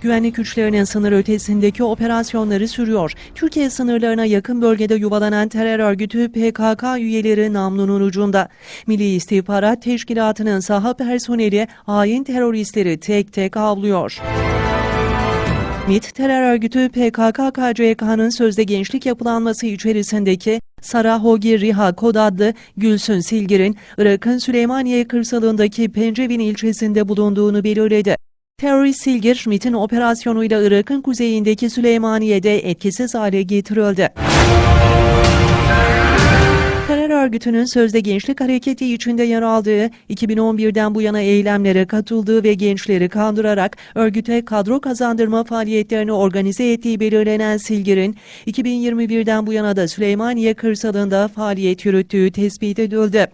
Güvenlik güçlerinin sınır ötesindeki operasyonları sürüyor. Türkiye sınırlarına yakın bölgede yuvalanan terör örgütü PKK üyeleri namlunun ucunda. Milli İstihbarat Teşkilatı'nın saha personeli hain teröristleri tek tek avlıyor. MİT terör örgütü PKK-KCK'nın sözde gençlik yapılanması içerisindeki Sara Hogi Riha kod adlı Gülsün Silgir'in Irak'ın Süleymaniye kırsalındaki Pencevin ilçesinde bulunduğunu belirledi. Terörist Silgir, MİT'in operasyonuyla Irak'ın kuzeyindeki Süleymaniye'de etkisiz hale getirildi. Terör örgütünün sözde gençlik hareketi içinde yer aldığı, 2011'den bu yana eylemlere katıldığı ve gençleri kandırarak örgüte kadro kazandırma faaliyetlerini organize ettiği belirlenen Silgir'in, 2021'den bu yana da Süleymaniye kırsalında faaliyet yürüttüğü tespit edildi.